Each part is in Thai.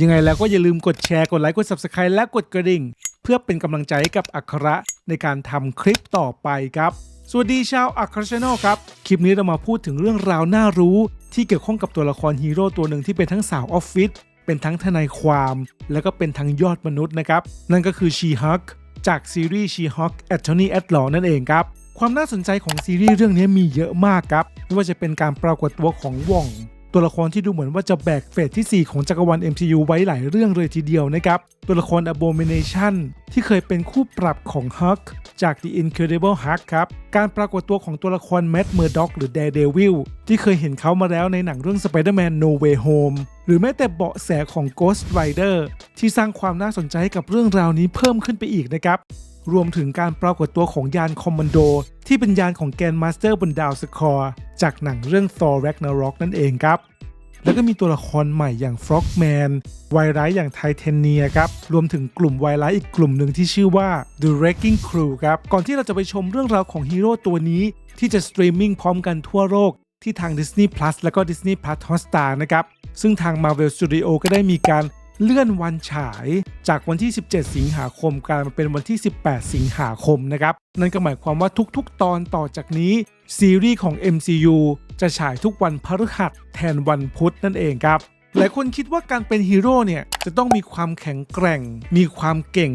ยังไงแล้วก็อย่าลืมกดแชร์ กดไลค์กด Subscribe และกดกระดิ่ง เพื่อเป็นกำลังใจให้กับอัคระในการทำคลิปต่อไปครับ สวัสดีชาวอัครชาแนลครับ คลิปนี้เรามาพูดถึงเรื่องราวน่ารู้ ที่เกี่ยวข้องกับตัวละครฮีโร่ตัวหนึ่งที่เป็นทั้งสาวออฟฟิศเป็นทั้งทนายความ แล้วก็เป็นทั้งยอดมนุษย์นะครับ นั่นก็คือชีฮักจากซีรีส์ชีฮักแอตโทนีแอตลอนั่นเองครับความน่าสนใจของซีรีส์เรื่องนี้มีเยอะมากครับไม่ว่าจะเป็นการปรากฏตัวของว่อง ตัวละครที่ดูเหมือนว่าจะแบกเฟสที่ 4 ของจักรวาล MCU ไว้หลายเรื่องเลยทีเดียวนะครับ ตัวละคร Abomination ที่เคยเป็นคู่ปรับของ Hulk จาก The Incredible Hulk ครับ การปรากฏตัวของตัวละคร Matt Murdock หรือ Daredevil ที่เคยเห็นเขามาแล้วในหนังเรื่อง Spider-Man No Way Home หรือแม้แต่เบาะแสของ Ghost Rider ที่สร้างความน่าสนใจให้กับเรื่องราวนี้เพิ่มขึ้นไปอีกนะครับ รวมถึงการปรากฏตัวของยานคอมมานโด ที่เป็นยานของแกนมาสเตอร์บนดาวสคอร์จากหนังเรื่อง Thor Ragnarok นั่นเองครับ แล้วก็มีตัวละครใหม่อย่าง Frogman ไวร้ายอย่างไทเทเนียครับ รวมถึงกลุ่มไวร้ายอีกกลุ่มหนึ่งที่ชื่อว่า The Wrecking Crew ครับ ก่อนที่เราจะไปชมเรื่องราวของฮีโร่ตัวนี้ที่จะสตรีมมิ่งพร้อมกันทั่วโลกที่ทาง Disney Plus แล้วก็ Disney Plus Hotstar นะครับ ซึ่งทาง Marvel Studio ก็ได้มีการ เลื่อนวันฉายจากวันที่ 17 สิงหาคมกลายมาเป็นวันที่ 18 สิงหาคมนะครับนั่นก็หมายความว่าทุกๆ ตอนต่อจากนี้ ซีรีส์ของ MCU จะฉายทุกวันพฤหัสแทนวันพุธนั่นเองครับหลายคนคิดว่าการเป็นฮีโร่เนี่ยจะต้องมีความแข็งแกร่ง มีความเก่ง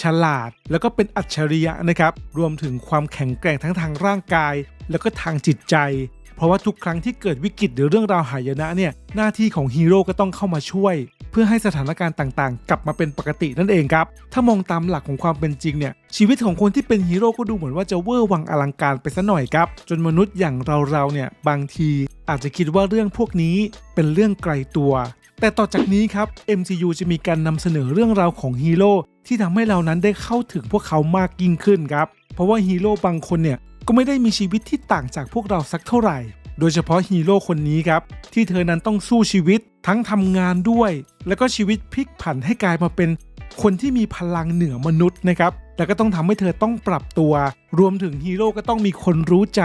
ฉลาด แล้วก็เป็นอัจฉริยะนะครับ รวมถึงความแข็งแกร่งทั้งทางร่างกาย แล้วก็ทางจิตใจ เพราะว่าทุกครั้งที่เกิดวิกฤตหรือเรื่องราวหายนะเนี่ยหน้าที่ของฮีโร่ก็ต้องเข้ามาช่วย เพื่อให้สถานการณ์ต่างๆ กลับมาเป็นปกตินั่นเองครับ ถ้ามองตามหลักของความเป็นจริงเนี่ยชีวิตของคนที่เป็นฮีโร่ก็ดูเหมือนว่าจะเวอร์วังอลังการไปซะหน่อยครับจนมนุษย์อย่างเราๆเนี่ยบางทีอาจจะคิดว่าเรื่องพวกนี้เป็นเรื่องไกลตัว แต่ต่อจากนี้ครับ MCU จะมีการนำเสนอเรื่องราวของฮีโร่ที่ทำให้เรานั้นได้เข้าถึงพวกเขามากยิ่งขึ้นครับเพราะว่าฮีโร่บางคนเนี่ย ก็ไม่ได้มีชีวิตที่ต่างจากพวกเราสักเท่าไหร่ โดยเฉพาะฮีโร่คนนี้ครับ ที่เธอนั้นต้องสู้ชีวิตทั้งทำงานด้วย แล้วก็ชีวิตพลิกผันให้กลายมาเป็นคนที่มีพลังเหนือมนุษย์นะครับแต่ก็ต้องทำให้เธอต้องปรับตัว รวมถึงฮีโร่ก็ต้องมีคนรู้ใจ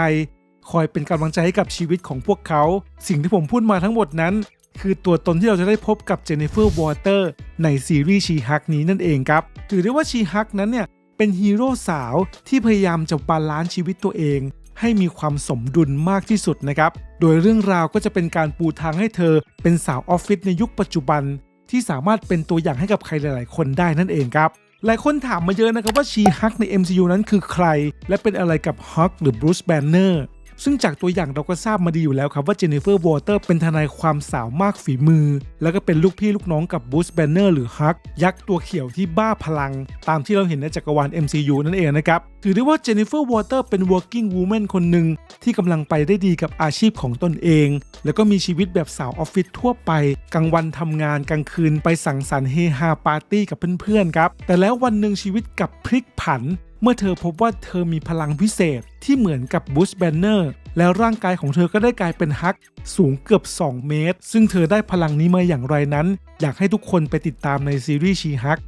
คอยเป็นกำลังใจให้กับชีวิตของพวกเขา สิ่งที่ผมพูดมาทั้งหมดนั้น คือตัวตนที่เราจะได้พบกับเจเนฟเฟอร์วอเตอร์ในซีรีส์ชีฮักนี้นั่นเองครับ ถือได้ว่าชีฮักนั้นเนี่ย เป็นฮีโร่สาวที่พยายามจะบาลานซ์ชีวิตตัวเอง ให้มีความสมดุลมากที่สุดนะครับ โดยเรื่องราวก็จะเป็นการปูทางให้เธอ เป็นสาวออฟฟิศในยุคปัจจุบัน ที่สามารถเป็นตัวอย่างให้กับใครหลาย ๆ คนได้นั่นเองครับหลายคนถามมาเยอะนะครับว่าชีฮักใน MCU นั้นคือใคร และเป็นอะไรกับฮักหรือบรูซแบนเนอร์ ซึ่งจากตัวอย่างเราก็ทราบมาดีอยู่แล้วครับว่าเจเนฟเฟอร์วอเตอร์เป็นทนายความสาวมากฝีมือ แล้วก็เป็นลูกพี่ลูกน้องกับบูสแบนเนอร์หรือฮัก ยักษ์ตัวเขียวที่บ้าพลัง ตามที่เราเห็นในจักรวาล MCU นั่นเองนะครับ ถือได้ว่าเจเนฟเฟอร์วอเตอร์เป็น working woman คนหนึ่งที่กำลังไปได้ดีกับอาชีพของตนเอง แล้วก็มีชีวิตแบบสาวออฟฟิศทั่วไป กลางวันทำงานกลางคืนไปสังสรรค์เฮฮาปาร์ตี้กับเพื่อนๆครับแต่แล้ววันหนึ่งชีวิตกับพลิกผัน เมื่อเธอพบว่าเธอมีพลังพิเศษที่เหมือนกับบูชแบนเนอร์แล้วร่างกายของเธอก็ได้กลายเป็นฮัก สูงเกือบ 2 เมตร ซึ่งเธอได้พลังนี้มาอย่างไรนั้น อยากให้ทุกคนไปติดตามในซีรีส์ชีฮัก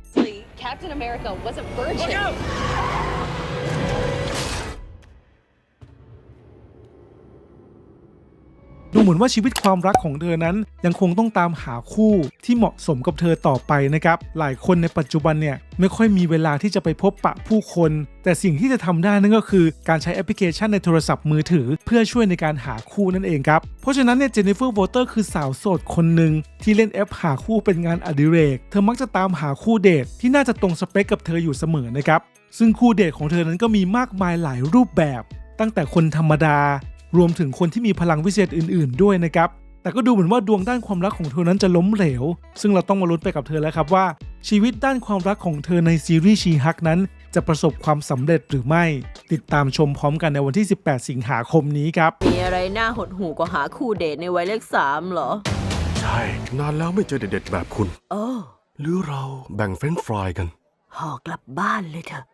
Captain America was a virgin. ดูเหมือนว่าชีวิตความรักของเธอนั้น ยังคงต้องตามหาคู่ที่เหมาะสมกับเธอต่อไปนะครับ หลายคนในปัจจุบันเนี่ยไม่ค่อยมีเวลาที่จะไปพบปะผู้คน แต่สิ่งที่จะทำได้นั่นก็คือการใช้แอปพลิเคชันในโทรศัพท์มือถือ เพื่อช่วยในการหาคู่นั่นเองครับ เพราะฉะนั้นเนี่ยเจนนิเฟอร์วอเตอร์คือสาวโสดคนหนึ่งที่เล่นแอปหาคู่เป็นงานอดิเรก เธอมักจะตามหาคู่เดทที่น่าจะตรงสเปคกับเธออยู่เสมอนะครับซึ่งคู่เดทของเธอนั้นก็มีมากมายหลายรูปแบบ ตั้งแต่คนธรรมดา รวมถึงคนที่มีพลังวิเศษอื่น ๆ ด้วยนะครับ แต่ก็ดูเหมือนว่าดวงด้านความรักของเธอนั้นจะล้มเหลว ซึ่งเราต้องมาลุ้นไปกับเธอแล้วครับว่า ชีวิตด้านความรักของเธอในซีรีส์ชีฮักนั้น จะประสบความสำเร็จหรือไม่ ติดตามชมพร้อมกันในวันที่ 18 สิงหาคมนี้ครับ มีอะไรน่าหดหูกว่าหาคู่เดทในวัยเลขสามเหรอ ใช่ นานแล้วไม่เจอเด็ดๆแบบคุณ โอ้หรือเราแบ่งเฟรนช์ฟรายกัน ห่อกลับบ้านเลยเถอะ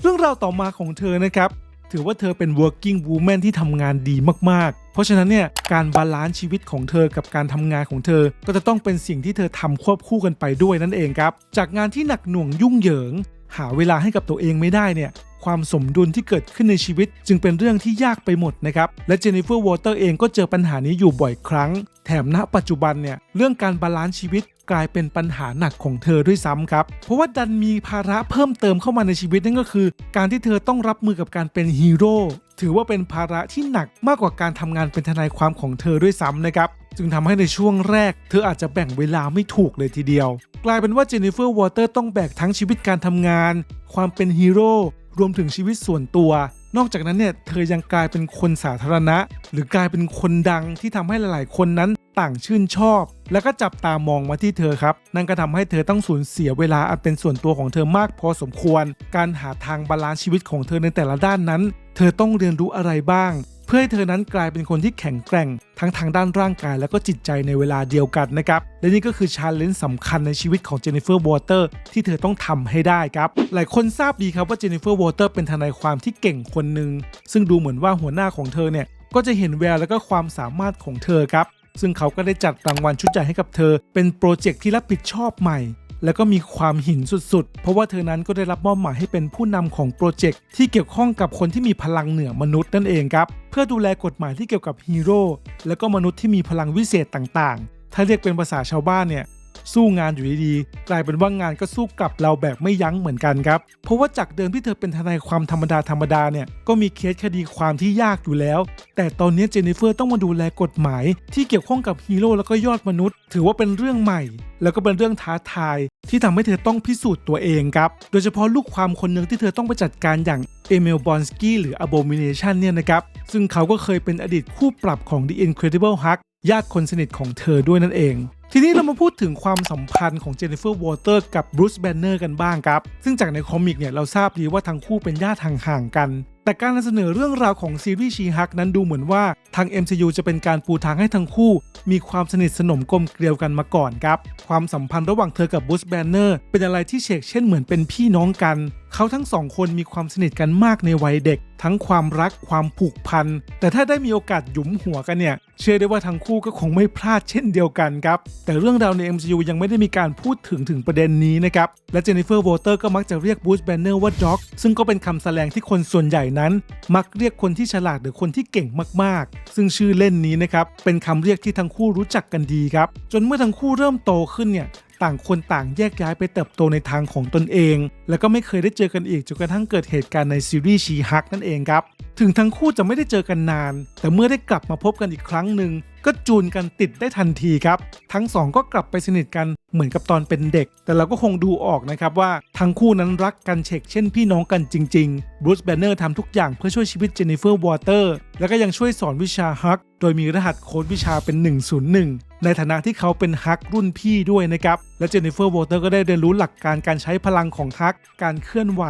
เรื่องราวต่อมาของเธอนะครับ ถือว่าเธอเป็น working woman ที่ทำงานดีมาก ๆ เพราะฉะนั้นเนี่ยการบาลานซ์ชีวิตของเธอกับการทำงานของเธอ ก็จะต้องเป็นสิ่งที่เธอทำควบคู่กันไปด้วยนั่นเองครับ จากงานที่หนักหน่วงยุ่งเหยิง หาเวลาให้กับตัวเองไม่ได้เนี่ย ความสมดุลที่เกิดขึ้นในชีวิต จึงเป็นเรื่องที่ยากไปหมดนะครับและเจนนิเฟอร์วอเตอร์เองก็เจอปัญหานี้อยู่บ่อยครั้ง แถมณปัจจุบันเนี่ยเรื่องการบาลานซ์ชีวิตกลายเป็นปัญหาหนักของเธอด้วยซ้ำครับ เพราะว่าดันมีภาระเพิ่มเติมเข้ามาในชีวิตนั่นก็คือ การที่เธอต้องรับมือกับการเป็นฮีโร่ถือว่าเป็นภาระที่หนักมากกว่าการทำงานเป็นทนายความของเธอด้วยซ้ำนะครับ จึงทำให้ในช่วงแรก เธออาจจะแบ่งเวลาไม่ถูกเลยทีเดียว กลายเป็นว่าเจนนิเฟอร์วอเตอร์ต้องแบกทั้งชีวิตการทำงาน ความเป็นฮีโร่ รวมถึงชีวิตส่วนตัว นอกจากนั้นเนี่ยเธอยังกลายเป็นคนสาธารณะ หรือกลายเป็นคนดังที่ทำให้หลาย ๆ คนนั้นต่างชื่นชอบ และก็จับตามองมาที่เธอครับ นั่นก็ทำให้เธอต้องสูญเสียเวลาอันเป็นส่วนตัวของเธอมากพอสมควร การหาทางบาลานซ์ชีวิตของเธอในแต่ละด้านนั้น เธอต้องเรียนรู้อะไรบ้าง เพื่อให้เธอนั้นกลายเป็นคนที่แข็งแกร่ง ทั้งทางด้านร่างกายและก็จิตใจในเวลาเดียวกันนะครับ และนี่ก็คือชาเลนจ์สำคัญในชีวิตของเจนนิเฟอร์วอเตอร์ที่เธอต้องทำให้ได้ครับ หลายคนทราบดีครับว่าเจนนิเฟอร์วอเตอร์เป็นทนายความที่เก่งคนหนึ่งซึ่งดูเหมือนว่าหัวหน้าของเธอเนี่ยก็จะเห็นแววและก็ความสามารถของเธอครับซึ่งเขาก็ได้จัดรางวัลชุดใหญ่ให้กับเธอ เป็นโปรเจกต์ที่รับผิดชอบใหม่ แล้วก็มีความหินสุดๆ เพราะว่าเธอนั้นก็ได้รับมอบหมายให้เป็นผู้นำของโปรเจกต์ที่เกี่ยวข้องกับคนที่มีพลังเหนือมนุษย์นั่นเองครับ เพื่อดูแลกฎหมายที่เกี่ยวกับฮีโร่และก็มนุษย์ที่มีพลังวิเศษต่างๆ ถ้าเรียกเป็นภาษาชาวบ้านเนี่ย สู้งานอยู่ดีๆ กลายเป็นว่างานก็สู้กลับเราแบบไม่ยั้งเหมือนกันครับ เพราะว่าจากเดิมที่เธอเป็นทนายความธรรมดาธรรมดาเนี่ยก็มีเคสคดีความที่ยากอยู่แล้ว แต่ตอนนี้เจนนิเฟอร์ต้องมาดูแลกฎหมาย ที่เกี่ยวข้องกับฮีโร่แล้วก็ยอดมนุษย์ ถือว่าเป็นเรื่องใหม่ แล้วก็เป็นเรื่องท้าทาย ที่ทำให้เธอต้องพิสูจน์ตัวเองครับโดยเฉพาะลูกความคนหนึ่งที่เธอต้องไปจัดการอย่างเอเมลบอนสกี้หรือ Abomination เนี่ยนะครับซึ่งเขาก็เคยเป็นอดีตคู่ปรับของ The Incredible Hulk ญาติคนสนิทของเธอด้วยนั่นเอง ทีนี้เรามาพูดถึงความสัมพันธ์ของเจนนิเฟอร์วอเตอร์กับบรูซแบนเนอร์กันบ้างครับ ซึ่งจากในคอมิกเนี่ยเราทราบดีว่าทั้งคู่เป็นญาติห่างๆกัน แต่การนำเสนอเรื่องราวของซีรีส์ชีฮักนั้นดูเหมือนว่าทาง MCU จะเป็นการปูทางให้ทั้งคู่ มีความสนิทสนมกลมเกลียวกันมาก่อนครับ ความสัมพันธ์ระหว่างเธอกับบรูซแบนเนอร์เป็นอะไรที่เชกเช่นเหมือนเป็นพี่น้องกันเขาทั้งสองคนมีความสนิทกันมากในวัยเด็ก ทั้งความรักความผูกพัน แต่ถ้าได้มีโอกาสหยุมหัวกันเนี่ย เชื่อได้ว่าทั้งคู่ก็คงไม่พลาดเช่นเดียวกันครับ แต่เรื่องราวใน MCU ยังไม่ได้มีการพูดถึงถึงประเด็นนี้นะครับ และเจนนิเฟอร์วอเตอร์ก็มักจะเรียกบูสแบนเนอร์ว่าด็อกซึ่งก็เป็นคำแสดงที่คนส่วนใหญ่นั้น มักเรียกคนที่ฉลาดหรือคนที่เก่งมากๆ ซึ่งชื่อเล่นนี้นะครับเป็นคำเรียกที่ทั้งคู่รู้จักกันดีครับจนเมื่อทั้งคู่เริ่มโตขึ้นเนี่ย ต่างคนต่างแยกย้ายไปเติบโตในทางของตนเอง แล้วก็ไม่เคยได้เจอกันอีกจนกระทั่งเกิดเหตุการณ์ในซีรีส์ชีฮักนั่นเองครับ ถึงทั้งคู่จะไม่ได้เจอกันนาน แต่เมื่อได้กลับมาพบกันอีกครั้งหนึ่ง ก็จูนกันติดได้ทันทีครับ ทั้งสองก็กลับไปสนิทกันเหมือนกับตอนเป็นเด็ก แต่เราก็คงดูออกนะครับว่าทั้งคู่นั้นรักกันเฉกเช่นพี่น้องกันจริงๆบรูซแบนเนอร์ทำทุกอย่างเพื่อช่วยชีวิตเจนนิเฟอร์วอเตอร์แล้วก็ยังช่วยสอนวิชาฮัก โดยมีรหัสโค้ดวิชาเป็น 101 ในฐานะที่เขาเป็นฮักรุ่นพี่ด้วยนะครับ และเจนนิเฟอร์วอเตอร์ก็ได้เรียนรู้หลักการการใช้พลังของฮัก การเคลื่อนไหว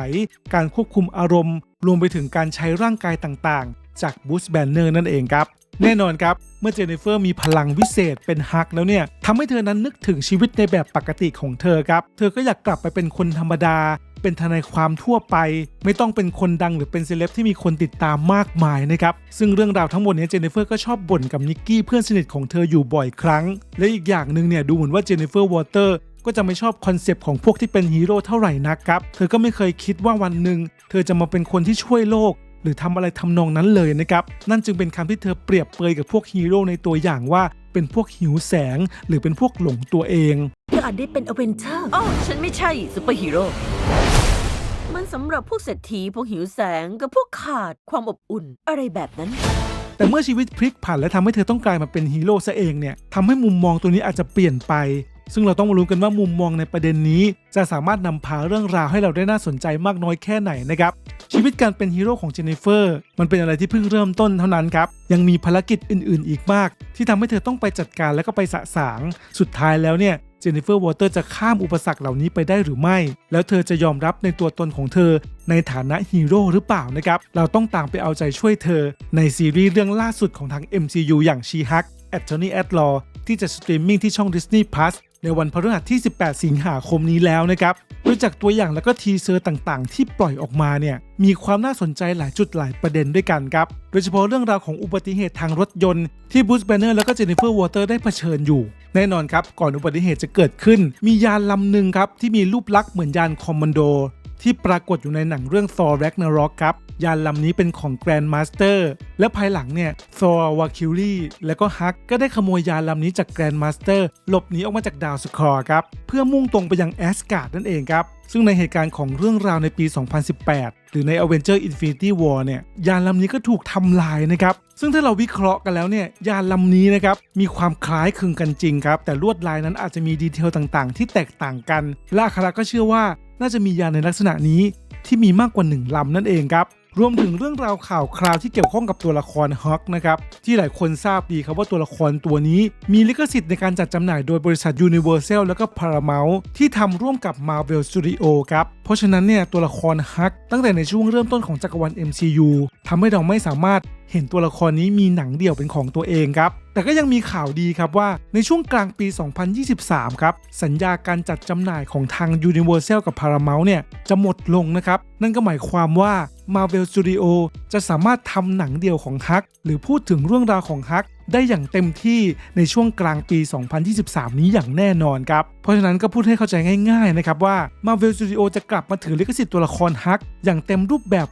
การควบคุมอารมณ์ รวมไปถึงการใช้ร่างกายต่างๆ จากบูสแบนเนอร์นั่นเองครับ แน่นอนครับ เมื่อเจนนิเฟอร์มีพลังวิเศษเป็นฮักแล้วเนี่ยทำให้เธอนั้นนึกถึงชีวิตในแบบปกติของเธอครับ เธอก็อยากกลับไปเป็นคนธรรมดา เป็นทนายความทั่วไป ไม่ต้องเป็นคนดังหรือเป็นเซเลบที่มีคนติดตามมากมายนะครับ ซึ่งเรื่องราวทั้งหมดนี้เจนนิเฟอร์ก็ชอบบ่นกับนิกกี้เพื่อนสนิทของเธออยู่บ่อยครั้ง และอีกอย่างหนึ่งเนี่ยดูเหมือนว่าเจนนิเฟอร์วอเตอร์ก็จะไม่ชอบคอนเซปต์ของพวกที่เป็นฮีโร่เท่าไหร่นักครับ เธอก็ไม่เคยคิดว่าวันหนึ่งเธอจะมาเป็นคนที่ช่วยโลก หรือทำอะไรทำนองนั้นเลยนะครับ นั่นจึงเป็นคำที่เธอเปรียบเปรยกับพวกฮีโร่ในตัวอย่างว่าเป็นพวกหิวแสง หรือเป็นพวกหลงตัวเองเธออาจได้เป็นอเวนเจอร์อ๋อฉันไม่ใช่ซูเปอร์ฮีโร่มันสำหรับพวกเศรษฐีพวกหิวแสงกับพวกขาดความอบอุ่นอะไรแบบนั้นแต่เมื่อชีวิตพลิกผันและทำให้เธอต้องกลายมาเป็นฮีโร่ซะเองเนี่ยทำให้มุมมองตัวนี้อาจจะเปลี่ยนไป ซึ่งเราต้องมาลุ้นกันว่ามุมมองในประเด็นนี้ จะสามารถนำพาเรื่องราวให้เราได้น่าสนใจมากน้อยแค่ไหนนะครับ ชีวิตการเป็นฮีโร่ของเจนนิเฟอร์มันเป็นอะไรที่เพิ่งเริ่มต้นเท่านั้นครับ ยังมีภารกิจอื่นๆ อีกมาก ที่ทำให้เธอต้องไปจัดการและก็ไปสะสาง สุดท้ายแล้วเนี่ยเจนนิเฟอร์วอเตอร์จะข้ามอุปสรรคเหล่านี้ไปได้หรือไม่ แล้วเธอจะยอมรับในตัวตนของเธอ ในฐานะฮีโร่หรือเปล่านะครับ เราต้องตามไปเอาใจช่วยเธอ ในซีรีส์เรื่องล่าสุดของทาง MCU อย่างชีฮักแอ Attorney at Law ที่จะสตรีมมิ่งที่ช่อง Disney Plus ในวันพฤหัสที่ 18 สิงหาคมนี้แล้วนะครับโดยจากตัวอย่างและก็ทีเซอร์ต่างๆ ที่ปล่อยออกมาเนี่ยมีความน่าสนใจหลายจุดหลายประเด็นด้วยกันครับ โดยเฉพาะเรื่องราวของอุบัติเหตุทางรถยนต์ที่บูสแบนเนอร์แล้วก็เจนนิเฟอร์วอเตอร์ได้เผชิญอยู่ แน่นอนครับ ก่อนอุบัติเหตุจะเกิดขึ้น มียานลำหนึ่งครับที่มีรูปลักษณ์เหมือนยานคอมมานโดที่ปรากฏอยู่ในหนังเรื่อง Thor Ragnarok ครับ ยานลำนี้เป็นของ Grand Master และภายหลังเนี่ย Thor w a k i l i และก็ฮักก็ได้ขโมยยานลำนี้จาก Grand Master หลบหนีออกมาจากดาวสครอครับ เพื่อมุ่งตรงไปยังแอสการ์ดนั่นเองครับ ซึ่งในเหตุการณ์ของเรื่องราวในปี 2018 หรือใน Avenger Infinity War เนี่ยยานลำนี้ก็ถูกทำลายนะครับซึ่งถ้าเราวิเคราะห์กันแล้วเนี่ยยานลำนี้นะครับมีความคล้ายคลึงกันจริงครับแต่ลวดลายนั้นอาจจะมีดีเทลต่างๆ ที่แตกต่างกันและอัคราก็เชื่อว่า น่าจะมียานในลักษณะนี้ที่มีมากกว่าหนึ่งลำนั่นเองครับ รวมถึงเรื่องราวข่าวคราวที่เกี่ยวข้องกับตัวละครฮอกนะครับที่หลายคนทราบดีครับว่าตัวละครตัวนี้มีลิขสิทธิ์ในการจัดจำหน่ายโดยบริษัท Universal แล้วก็ Paramount ที่ทำร่วมกับ Marvel Studio ครับ เพราะฉะนั้นเนี่ยตัวละครฮักตั้งแต่ในช่วงเริ่มต้นของจักรวาล MCU ทำให้เราไม่สามารถเห็นตัวละครนี้มีหนังเดี่ยวเป็นของตัวเองครับ แต่ก็ยังมีข่าวดีครับว่าในช่วงกลางปี 2023 ครับ สัญญาการจัดจำหน่ายของทาง Universal กับ Paramount เนี่ย จะหมดลงนะครับ นั่นก็หมายความว่า Marvel Studio จะสามารถทำหนังเดี่ยวของฮัก หรือพูดถึงเรื่องราวของฮัก ได้อย่างเต็มที่ในช่วงกลางปี 2023 นี้อย่างแน่นอนครับ เพราะฉะนั้นก็พูดให้เข้าใจง่ายๆนะครับว่า Marvel Studio จะกลับมาถือลิขสิทธิ์ตัวละครฮัก อย่างเต็มรูปแบบ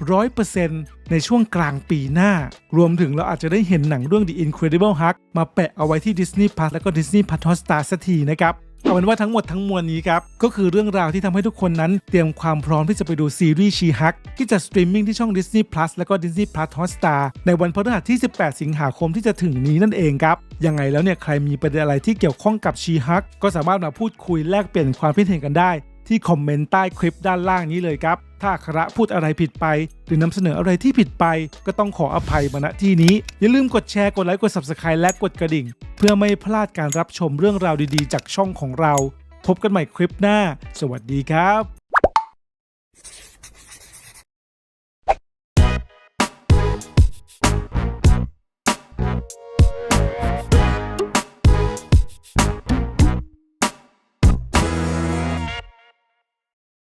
100%ในช่วงกลางปีหน้า รวมถึงเราอาจจะได้เห็นหนังเรื่อง The Incredible Hulk มาแปะเอาไว้ที่ Disney Plus และก็ Disney Plus Hotstar สักทีนะครับ เอาเป็นว่าทั้งหมดทั้งมวลนี้ครับ ก็คือเรื่องราวที่ทำให้ทุกคนนั้น เตรียมความพร้อมที่จะไปดูซีรีส์ชีฮักที่จะสตรีมมิ่งที่ช่อง Disney Plus แล้วก็ Disney Plus Hotstar ในวันพฤหัสที่ 18 สิงหาคมที่จะถึงนี้นั่นเองครับ ยังไงแล้วเนี่ยใครมีประเด็นอะไรที่เกี่ยวข้องกับชีฮักก็สามารถมาพูดคุยแลกเปลี่ยนความคิดเห็นกันได้ ที่คอมเมนต์ใต้คลิปด้านล่างนี้เลยครับ ถ้าคระพูดอะไรผิดไป หรือนำเสนออะไรที่ผิดไป ก็ต้องขออภัยมาณที่นี้ อย่าลืมกดแชร์กดไลค์กด Subscribe และกดกระดิ่ง เพื่อไม่พลาดการรับชมเรื่องราวดีๆ จากช่องของเรา พบกันใหม่คลิปหน้า สวัสดีครับ